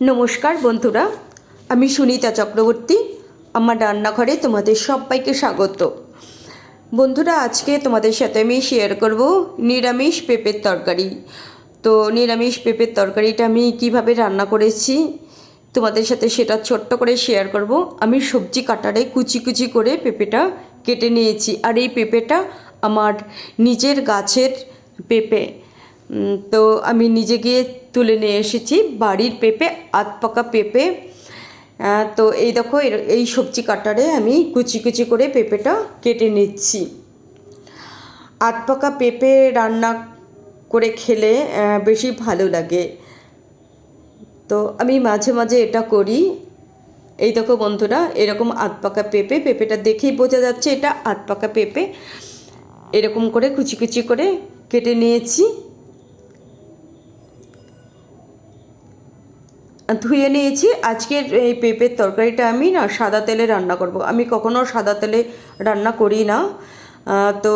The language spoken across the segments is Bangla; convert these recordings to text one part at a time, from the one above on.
নমস্কার বন্ধুরা, আমি সুনিতা চক্রবর্তী, আমার রান্নাঘরে তোমাদের সবাইকে স্বাগত। বন্ধুরা, আজকে তোমাদের সাথে আমি শেয়ার করব নিরামিষ পেঁপের তরকারি। তো নিরামিষ পেঁপের তরকারিটা আমি কীভাবে রান্না করেছি, তোমাদের সাথে সেটা ছোট্ট করে শেয়ার করব। আমি সবজি কাটারে কুচি কুচি করে পেঁপেটা কেটে নিয়েছি, আর এই পেঁপেটা আমার নিজের গাছের পেঁপে। তো আমি নিজে গিয়ে তুলে নিয়ে এসেছি বাড়ির পেঁপে, আধ পাকা পেঁপে। তো এই দেখো এই সবজি কাটারে আমি কুচি কুচি করে পেঁপেটা কেটে নিচ্ছি। আধ পাকা পেঁপে রান্না করে খেলে বেশি ভালো লাগে। তো আমি মাঝে মাঝে এটা করি। এই দেখো বন্ধুরা, এরকম আধ পাকা পেঁপে, পেঁপেটা দেখেই বোঝা যাচ্ছে এটা আধ পাকা পেঁপে। এরকম করে কুচি কুচি করে কেটে নিয়েছি। ধুয়ে নিয়েছি। আজকের এই পেঁপের তরকারিটা আমি না সাদা তেলে রান্না করব। আমি কখনো সাদা তেলে রান্না করি না। তো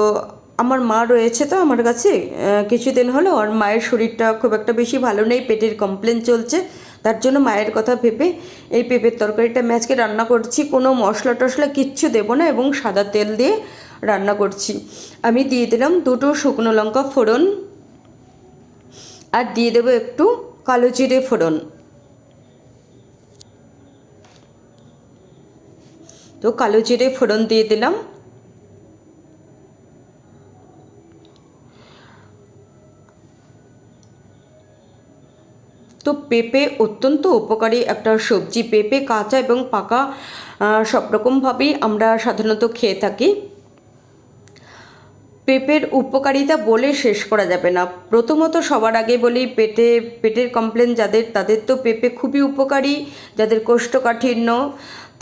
আমার মা রয়েছে তো আমার কাছে। কিছুদিন হলো আর মায়ের শরীরটা খুব একটা বেশি ভালো নেই, পেটের কমপ্লেন চলছে। তার জন্য মায়ের কথা ভেবে এই পেঁপের তরকারিটা আমি আজকে রান্না করছি। কোনো মশলা টশলা কিচ্ছু দেবো না এবং সাদা তেল দিয়ে রান্না করছি। আমি দিয়ে দিলাম দুটো শুকনো লঙ্কা ফোড়ন। আর দিয়ে দেবো একটু কালো জিরে ফোড়ন। তো কালো জিরে ফোড়ন দিয়ে দিলাম। তো পেঁপে অত্যন্ত উপকারী একটা সবজি। পেঁপে কাঁচা এবং পাকা সব রকমভাবেই আমরা সাধারণত খেয়ে থাকি। পেঁপের উপকারিতা বলে শেষ করা যাবে না। প্রথমত সবার আগে বলি, পেটে, পেটের কমপ্লেন যাদের, তাদের তো পেঁপে খুবই উপকারী, যাদের কোষ্ঠকাঠিন্য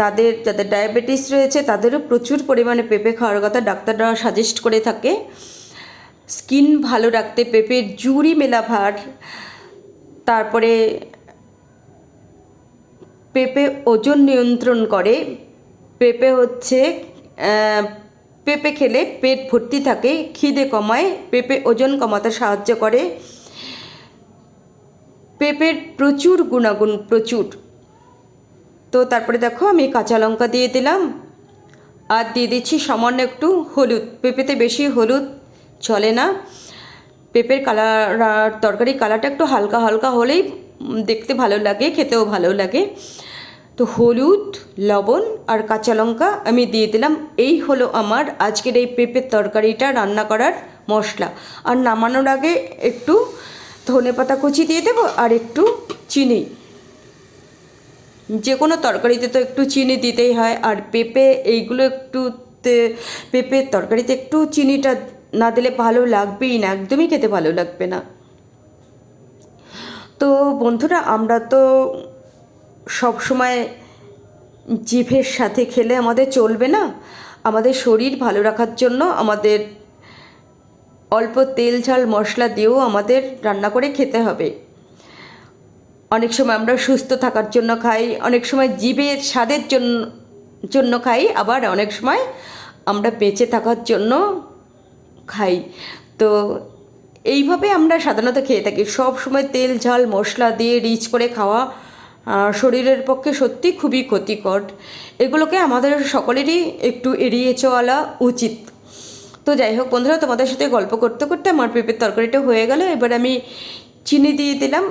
তাদের, যাদের ডায়াবেটিস রয়েছে, তাদেরও প্রচুর পরিমাণে পেঁপে খাওয়ার কথা ডাক্তাররা সাজেস্ট করে থাকে। স্কিন ভালো রাখতে পেঁপের জুড়ি মেলা ভার তারপরে পেঁপে ওজন নিয়ন্ত্রণ করে। পেঁপে হচ্ছে পেঁপে খেলে পেট ভর্তি থাকে, খিদে কমায়, পেঁপে ওজন কমাতে সাহায্য করে। পেঁপের প্রচুর গুণাগুণ, প্রচুর। তো তারপরে দেখো আমি কাঁচা লঙ্কা দিয়ে দিলাম। আর দিয়ে দিচ্ছি সামান্য একটু হলুদ, পেঁপেতে বেশি হলুদ চলে না। পেঁপের কালার তরকারি কালারটা একটু হালকা হালকা হলেই দেখতে ভালো লাগে, খেতেও ভালো লাগে। তো হলুদ, লবণ আর কাঁচা লঙ্কা আমি দিয়ে দিলাম। এই হলো আমার আজকের এই পেঁপের তরকারিটা রান্না করার মশলা। আর নামানোর আগে একটু ধনে পাতা কুচি দিয়ে দেবো আর একটু চিনি। যে কোনো তরকারিতে তো একটু চিনি দিতেই হয়, আর পেঁপে এইগুলো একটু পেঁপের তরকারিতে একটু চিনিটা না দিলে ভালো লাগবেই না, একদমই খেতে ভালো লাগবে না। তো বন্ধুরা, আমরা তো সব সময় জিভের সাথে খেলে আমাদের চলবে না, আমাদের শরীর ভালো রাখার জন্য আমাদের অল্প তেল ঝাল মশলা দিয়েও আমাদের রান্না করে খেতে হবে। অনেক সময় আমরা সুস্থ থাকার জন্য খাই, অনেক সময় জীবের স্বাদের জন্য জন্য খাই, আবার অনেক সময় আমরা বেঁচে থাকার জন্য খাই। তো এইভাবে আমরা সাধারণত খেয়ে থাকি। সব সময় তেল, ঝাল, মশলা দিয়ে রিচ করে খাওয়া শরীরের পক্ষে সত্যি খুবই ক্ষতিকর। এগুলোকে আমাদের সকলেরই একটু এড়িয়ে চলা উচিত। তো যাই হোক বন্ধুরা, তোমাদের সাথে গল্প করতে করতে আমার পেঁপের তরকারিটা হয়ে গেল। এবার আমি চিনি দিয়ে দিলাম।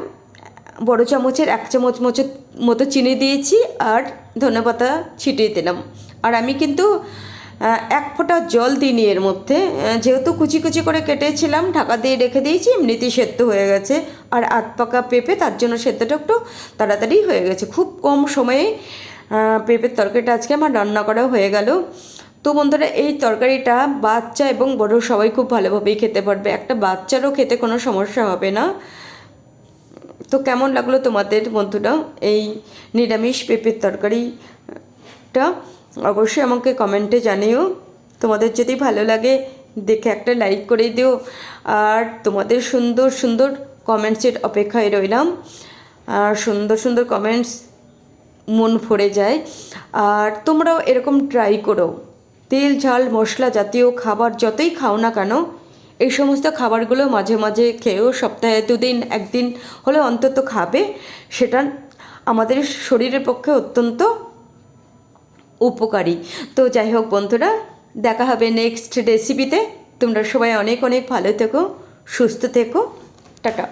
বড় চামচের এক চামচ মতো মতো চিনি দিয়েছি আর ধনেপাতা ছিটিয়ে দিলাম। আর আমি কিন্তু এক ফোঁটা জল দিইনি এর মধ্যে। যেহেতু কুচি কুচি করে কেটেছিলাম, ঢাকা দিয়ে রেখে দিয়েছি, এমনিতেই সেদ্ধ হয়ে গেছে। আর আধ পাকা পেঁপে, তার জন্য সেদ্ধটা একটু তাড়াতাড়ি হয়ে গেছে। খুব কম সময়ে পেঁপের তরকারিটা আজকে আমার রান্না করা হয়ে গেল। তো বন্ধুরা, এই তরকারিটা বাচ্চা এবং বড় সবাই খুব ভালোভাবেই খেতে পারবে। একটা বাচ্চারও খেতে কোনো সমস্যা হবে না। তো কেমন লাগল তোমাদের বন্ধুরা? এই নিরামিষ পেঁপের তরকারিটা অবশ্যই আমাকে কমেন্টে জানিও। তোমাদের যদি ভালো লাগে, দেখে একটা লাইক করে দিও। আর তোমাদের সুন্দর সুন্দর কমেন্টসের অপেক্ষায় রইলাম। আর সুন্দর সুন্দর কমেন্টস মন ভরে যায়। আর তোমরাও এরকম ট্রাই করো। তেল, ঝাল, মশলা জাতীয় খাবার যতই খাও না কেন এই সমস্ত খাবারগুলো মাঝে মাঝে খেয়েও সপ্তাহে দুদিন, একদিন হলে অন্তত খাবে, সেটা আমাদের শরীরের পক্ষে অত্যন্ত উপকারী। তো যাই হোক বন্ধুরা, দেখা হবে নেক্সট রেসিপিতে তোমরা সবাই অনেক অনেক ভালো থেকো, সুস্থ থেকো। টাটা।